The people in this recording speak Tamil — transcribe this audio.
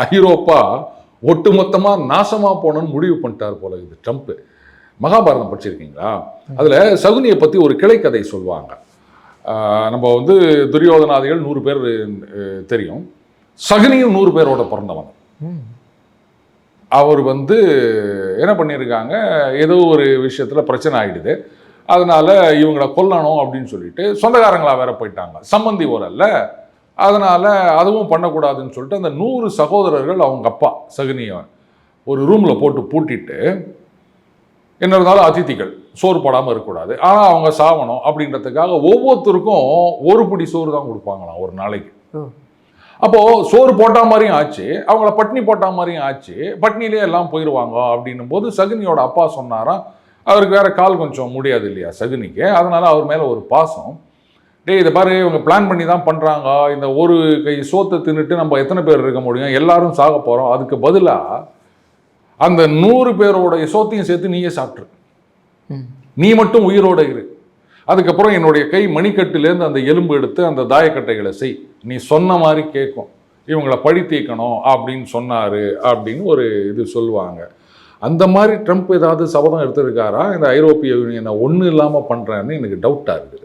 ஐரோப்பா ஒட்டுமொத்தமாக நாசமாக போகணும்னு முடிவு பண்ணிட்டார் போல இது ட்ரம்ப்பு மகாபாரதம் படிச்சிருக்கீங்களா? அதில் சகுனியை பற்றி ஒரு கிளைக்கதை சொல்லுவாங்க. நம்ம வந்து துரியோதனாதிகள் நூறு பேர் தெரியும். சகுனியும் நூறு பேரோட பிறந்தவன். அவர் வந்து என்ன பண்ணியிருக்காங்க? ஏதோ ஒரு விஷயத்தில் பிரச்சனை ஆகிடுது அதனால் இவங்கள கொல்லணும் அப்படின்னு சொல்லிட்டு சொந்தக்காரங்களாக வேற போயிட்டாங்க. சம்மந்தி ஓரல்ல அதனால அதுவும் பண்ணக்கூடாதுன்னு சொல்லிட்டு அந்த நூறு சகோதரர்கள் அவங்க அப்பா சகுனியை ஒரு ரூமில் போட்டு பூட்டிட்டு என்ன இருந்தாலும் அதிதிகள் சோறு போடாமல் இருக்கக்கூடாது. ஆனால் அவங்க சாவணும் அப்படின்றதுக்காக ஒவ்வொருத்தருக்கும் ஒரு பிடி சோறு தான் கொடுப்பாங்களாம் ஒரு நாளைக்கு. ஓ. அப்போ சோறு போட்டா மாதிரியும் ஆச்சு அவங்கள பட்னி போட்டா மாதிரியும் ஆச்சு பட்னிலே எல்லாம் போயிடுவாங்க அப்படின்னும் போது சகுனியோட அப்பா சொன்னாராம் அவருக்கு வேற கால் கொஞ்சம் முடியாது இல்லையா சகுனிக்கு அதனால அவர் மேல ஒரு பாசம். டேய் இதை பாரு இவங்க பிளான் பண்ணி தான் பண்றாங்க. இந்த ஒரு கை சோத்தை தின்னுட்டு நம்ம எத்தனை பேர் இருக்க முடியும்? எல்லாரும் சாக போறோம். அதுக்கு பதிலா அந்த நூறு பேரோட சோத்தையும் சேர்த்து நீயே சாப்பிட்ரு. நீ மட்டும் உயிரோட இரு. அதுக்கப்புறம் என்னுடைய கை மணிக்கட்டுலேருந்து அந்த எலும்பு எடுத்து அந்த தாயக்கட்டைகளை செய். நீ சொன்ன மாதிரி கேட்கும். இவங்கள பழி தீர்க்கணும் அப்படின்னு சொன்னாரு அப்படின்னு ஒரு இது சொல்லுவாங்க. அந்த மாதிரி ட்ரம்ப் ஏதாவது சபதம் எடுத்திருக்காரா? இந்த ஐரோப்பிய யூனியனை ஒன்றும் இல்லாமல் பண்ணுறேன்னு எனக்கு டவுட்டாக இருக்குது